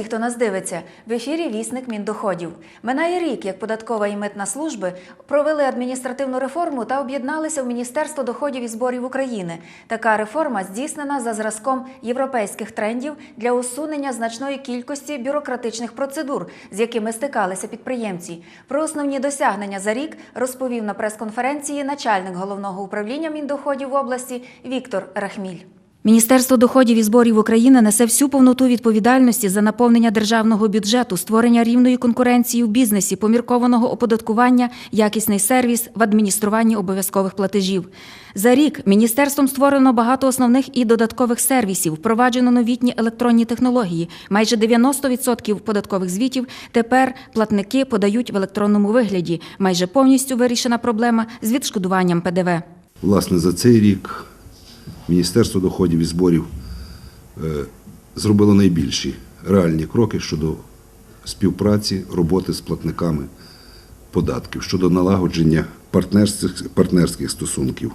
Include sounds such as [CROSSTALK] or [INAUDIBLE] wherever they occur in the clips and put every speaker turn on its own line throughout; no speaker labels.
Всіх, хто нас дивиться. В ефірі Вісник Міндоходів. Минає рік, як податкова і митна служби провели адміністративну реформу та об'єдналися в Міністерство доходів і зборів України. Така реформа здійснена за зразком європейських трендів для усунення значної кількості бюрократичних процедур, з якими стикалися підприємці. Про основні досягнення за рік розповів на прес-конференції начальник головного управління Міндоходів в області Віктор Рахміль. Міністерство доходів і зборів України несе всю повноту відповідальності за наповнення державного бюджету, створення рівної конкуренції в бізнесі, поміркованого оподаткування, якісний сервіс в адмініструванні обов'язкових платежів. За рік міністерством створено багато основних і додаткових сервісів, впроваджено новітні електронні технології. Майже 90% податкових звітів тепер платники подають в електронному вигляді. Майже повністю вирішена проблема з відшкодуванням ПДВ.
Власне, за цей рік Міністерство доходів і зборів е, зробило найбільші реальні кроки щодо співпраці, роботи з платниками податків, щодо налагодження партнерських, партнерських стосунків.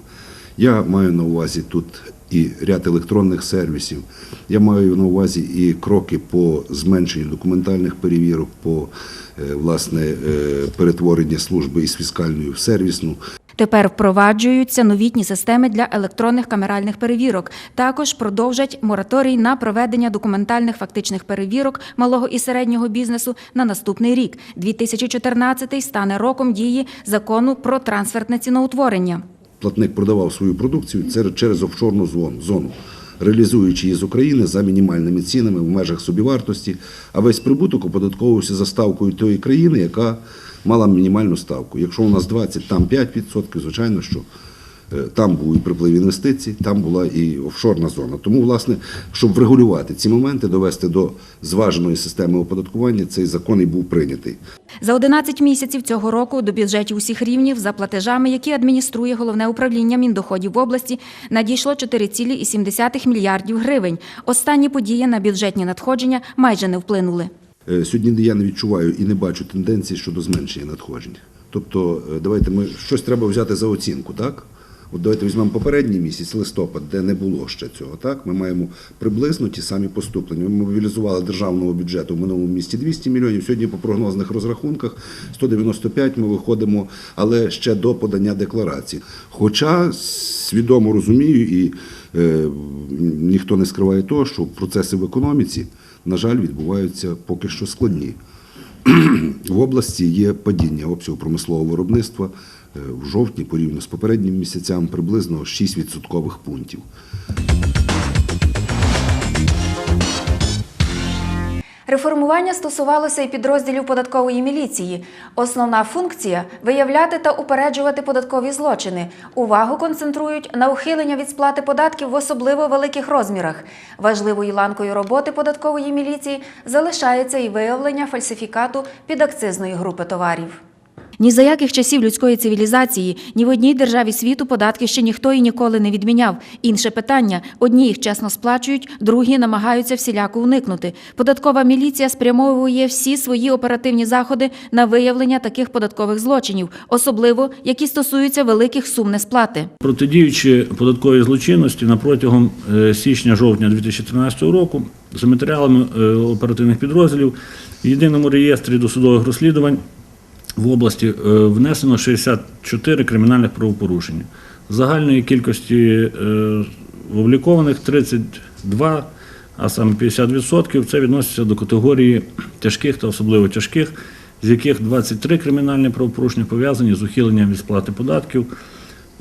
Я маю на увазі тут і ряд електронних сервісів, я маю на увазі і кроки по зменшенню документальних перевірок, по е, власне е, перетворенню служби із фіскальної в сервісну.
Тепер впроваджуються новітні системи для електронних камеральних перевірок. Також продовжать мораторій на проведення документальних фактичних перевірок малого і середнього бізнесу на наступний рік. 2014 стане роком дії закону про трансфертне ціноутворення.
платник продавав свою продукцію через офшорну зону, реалізуючи її з України за мінімальними цінами в межах собівартості, а весь прибуток оподатковувався за ставкою тої країни, яка мала мінімальну ставку. Якщо у нас 20, там 5%, звичайно, що е, там був і приплив інвестицій, там була і офшорна зона. Тому, власне, щоб врегулювати ці моменти, довести до зваженої системи оподаткування, цей закон і був прийнятий.
За 11 місяців цього року до бюджетів усіх рівнів за платежами, які адмініструє головне управління Міндоходів в області, надійшло 4,7 мільярдів гривень. Останні події на бюджетні надходження майже не вплинули.
Е, Сьогодні я не відчуваю і не бачу тенденції щодо зменшення надходжень. Тобто, е, давайте ми щось треба взяти за оцінку, так? От давайте візьмемо попередній місяць, листопад, де не було ще цього. Так, ми маємо приблизно ті самі поступлення. Ми мобілізували державного бюджету в минулому місті 200 мільйонів. Сьогодні по прогнозних розрахунках 195 ми виходимо, але ще до подання декларації. Хоча свідомо розумію, і е, ніхто не скриває того, що процеси в економіці, на жаль, відбуваються поки що складні. [CLEARS THROAT] В області є падіння обсягу промислового виробництва е, в жовтні порівняно з попередніми місяцями приблизно 6 відсоткових пунктів.
Реформування стосувалося і підрозділів податкової міліції. Основна функція виявляти та упереджувати податкові злочини. Увагу концентрують на ухилення від сплати податків в особливо великих розмірах. Важливою ланкою роботи податкової міліції залишається і виявлення фальсифікату підакцизної групи товарів. Ні за яких часів людської цивілізації ні в одній державі світу податки ще ніхто і ніколи не відміняв. Інше питання: одні їх чесно сплачують, другі намагаються всіляко уникнути. Податкова міліція спрямовує всі свої оперативні заходи на виявлення таких податкових злочинів, особливо які стосуються великих сум несплати.
Протидіючи податковій злочинності на протягом е, січня-жовтня 2013 року за матеріалами е, оперативних підрозділів в єдиному реєстрі досудових розслідувань в області е, внесено 64 кримінальних правопорушення. Загальної кількості е, облікованих 32, а саме 50% це відноситься до категорії тяжких та особливо тяжких, з яких 23 кримінальні правопорушення пов'язані з ухиленням від сплати податків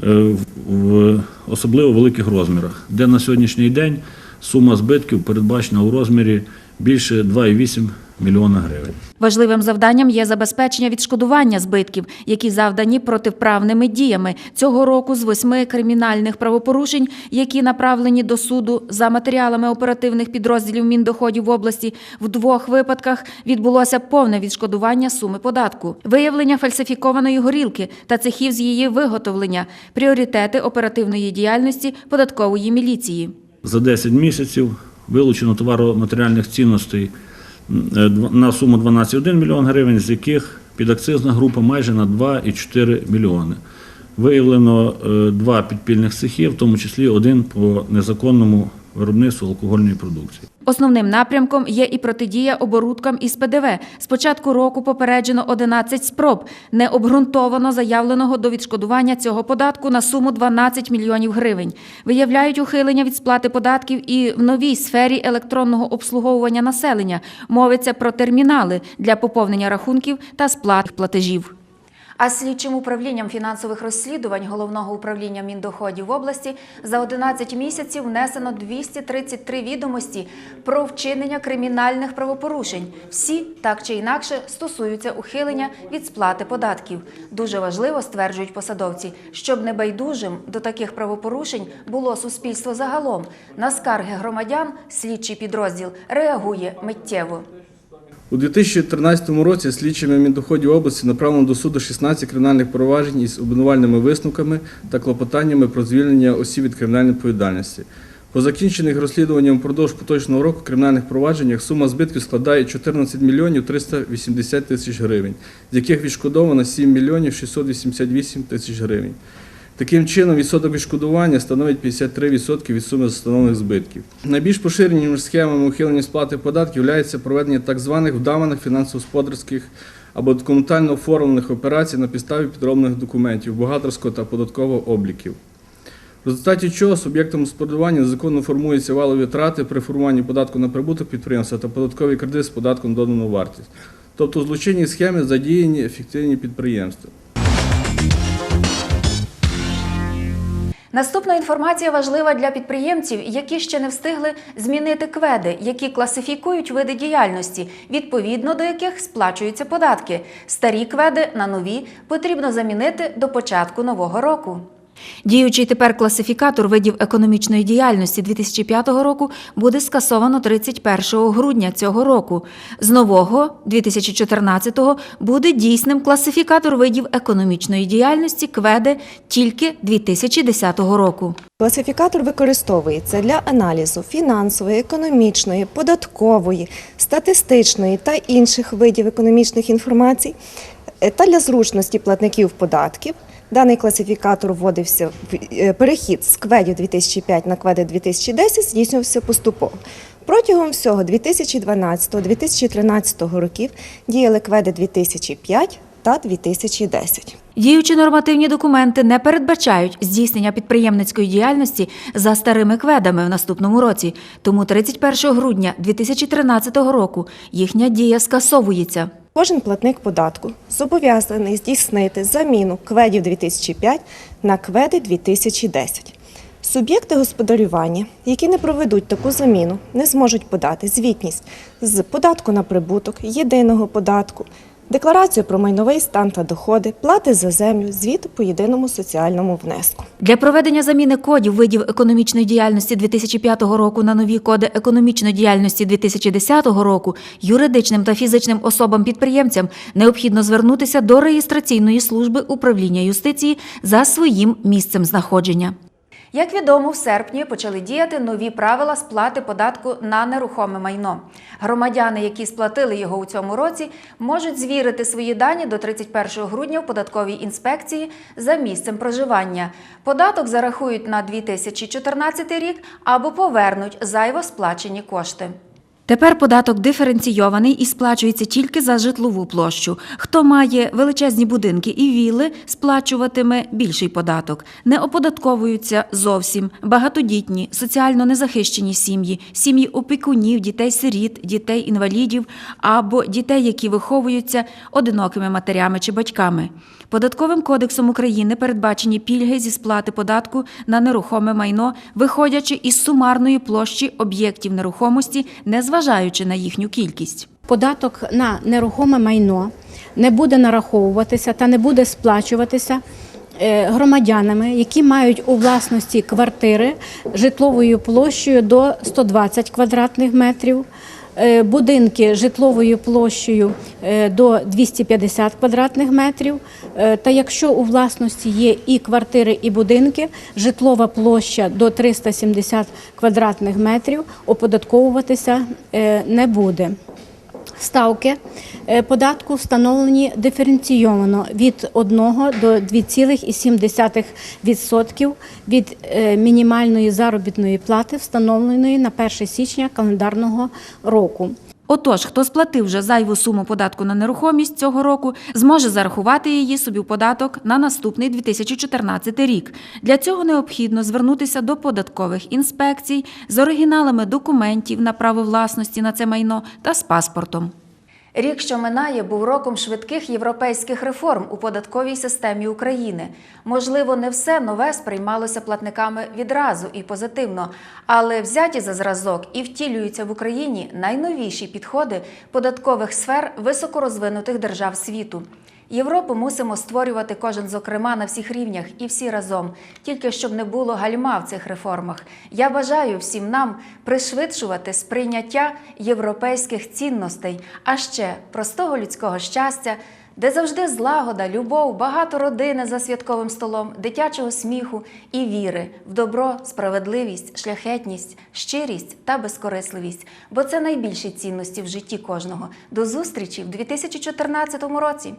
е, в- особливо великих розмірах, де на сьогоднішній день сума збитків передбачена у розмірі більше 2,8 мільйона гривень.
Важливим завданням є забезпечення відшкодування збитків, які завдані протиправними діями. Цього року з восьми кримінальних правопорушень, які направлені до суду за матеріалами оперативних підрозділів Міндоходів в області, в двох випадках відбулося повне відшкодування суми податку, виявлення фальсифікованої горілки та цехів з її виготовлення, пріоритети оперативної діяльності податкової міліції.
За 10 місяців вилучено товаро-матеріальних цінностей м, е, дв- на суму 12,1 мільйон гривень, з яких підакцизна група майже на 2,4 мільйони. Виявлено е, два підпільних цехів, в тому числі один по незаконному виробництву алкогольної продукції.
Основним напрямком є і протидія оборудкам із ПДВ. З початку року попереджено 11 спроб необґрунтовано заявленого до відшкодування цього податку на суму 12 мільйонів гривень. Виявляють ухилення від сплати податків і в новій сфері електронного обслуговування населення. Мовиться про термінали для поповнення рахунків та сплат платежів. А слідчим управлінням фінансових розслідувань головного управління Міндоходів в області за 11 місяців внесено 233 відомості про вчинення кримінальних правопорушень. Всі так чи інакше стосуються ухилення від сплати податків. Дуже важливо, стверджують посадовці, щоб небайдужим до таких правопорушень було суспільство загалом. На скарги громадян слідчий підрозділ реагує миттєво.
У 2013 році слідчими Міндоходів області направлено до суду 16 кримінальних проваджень із обвинувальними висновками та клопотаннями про звільнення осіб від кримінальної відповідальності. По закінчених розслідуванням впродовж поточного року кримінальних провадженнях сума збитків складає 14 мільйонів 380 тисяч гривень, з яких відшкодовано 7 мільйонів 688 тисяч гривень. Таким чином, відсоток відшкодування становить 53% від суми застановлених збитків. Найбільш поширеними схемами ухилення сплати податків є проведення так званих вдаваних фінансово-господарських або документально оформлених операцій на підставі підроблених документів, бухгалтерського та податкового обліків. В результаті чого суб'єктом господарювання незаконно формуються валові витрати при формуванні податку на прибуток підприємства та податковий кредит з податком на додану вартість. Тобто в злочинній схемі задіяні ефективні підприємства.
Наступна інформація важлива для підприємців, які ще не встигли змінити кведи, які класифікують види діяльності, відповідно до яких сплачуються податки. Старі кведи на нові потрібно замінити до початку нового року. Діючий тепер класифікатор видів економічної діяльності 2005 року буде скасовано 31 грудня цього року. З нового 2014-го буде дійсним класифікатор видів економічної діяльності кведи тільки 2010 року.
Класифікатор використовується для аналізу фінансової, економічної, податкової, статистичної та інших видів економічних інформацій е, та для зручності платників податків. Даний класифікатор вводився в е, перехід з кведів 2005 на кведи 2010 здійснювався поступово. Протягом всього 2012-2013 років діяли кведи 2005 та 2010.
Діючі нормативні документи не передбачають здійснення підприємницької діяльності за старими кведами в наступному році, тому 31 грудня 2013 року їхня дія скасовується.
Кожен платник податку зобов'язаний здійснити заміну кведів 2005 на кведи 2010. Суб'єкти господарювання, які не проведуть таку заміну, не зможуть подати звітність з податку на прибуток, єдиного податку, декларацію про майновий стан та доходи, плати за землю, звіт по єдиному соціальному внеску.
Для проведення заміни кодів видів економічної діяльності 2005 року на нові коди економічної діяльності 2010 року юридичним та фізичним особам-підприємцям необхідно звернутися до реєстраційної служби управління юстиції за своїм місцем знаходження. Як відомо, в серпні почали діяти нові правила сплати податку на нерухоме майно. Громадяни, які сплатили його у цьому році, можуть звірити свої дані до 31 грудня в податковій інспекції за місцем проживання. Податок зарахують на 2014 рік або повернуть зайво сплачені кошти. Тепер податок диференційований і сплачується тільки за житлову площу. Хто має величезні будинки і вілли, сплачуватиме більший податок. Не оподатковуються зовсім багатодітні, соціально незахищені сім'ї, сім'ї опікунів, дітей-сиріт, дітей-інвалідів або дітей, які виховуються одинокими матерями чи батьками. Податковим кодексом України передбачені пільги зі сплати податку на нерухоме майно, виходячи із сумарної площі об'єктів нерухомості, незважаючи на їхню кількість.
Податок на нерухоме майно не буде нараховуватися та не буде сплачуватися е, громадянами, які мають у власності квартири житловою площею до 120 квадратних метрів. Е, Будинки житловою площею е, до 250 квадратних метрів. Е, Та якщо у власності є і квартири, і будинки, житлова площа до 370 квадратних метрів оподатковуватися не буде. Ставки е, податку встановлені диференційовано від 1 до 2,7% від е, мінімальної заробітної плати, встановленої на 1 січня календарного року.
Отож, хто сплатив вже зайву суму податку на нерухомість цього року, зможе зарахувати її собі в податок на наступний 2014 рік. Для цього необхідно звернутися до податкових інспекцій з оригіналами документів на право власності на це майно та з паспортом. Рік, що минає, був роком швидких європейських реформ у податковій системі України. Можливо, не все нове сприймалося платниками відразу і позитивно, але взяті за зразок і втілюються в Україні найновіші підходи податкових сфер високорозвинутих держав світу. Європу мусимо створювати кожен зокрема на всіх рівнях і всі разом, тільки щоб не було гальма в цих реформах. Я бажаю всім нам пришвидшувати сприйняття європейських цінностей, а ще простого людського щастя, де завжди злагода, любов, багато родини за святковим столом, дитячого сміху і віри в добро, справедливість, шляхетність, щирість та безкорисливість. Бо це найбільші цінності в житті кожного. До зустрічі в 2014 році.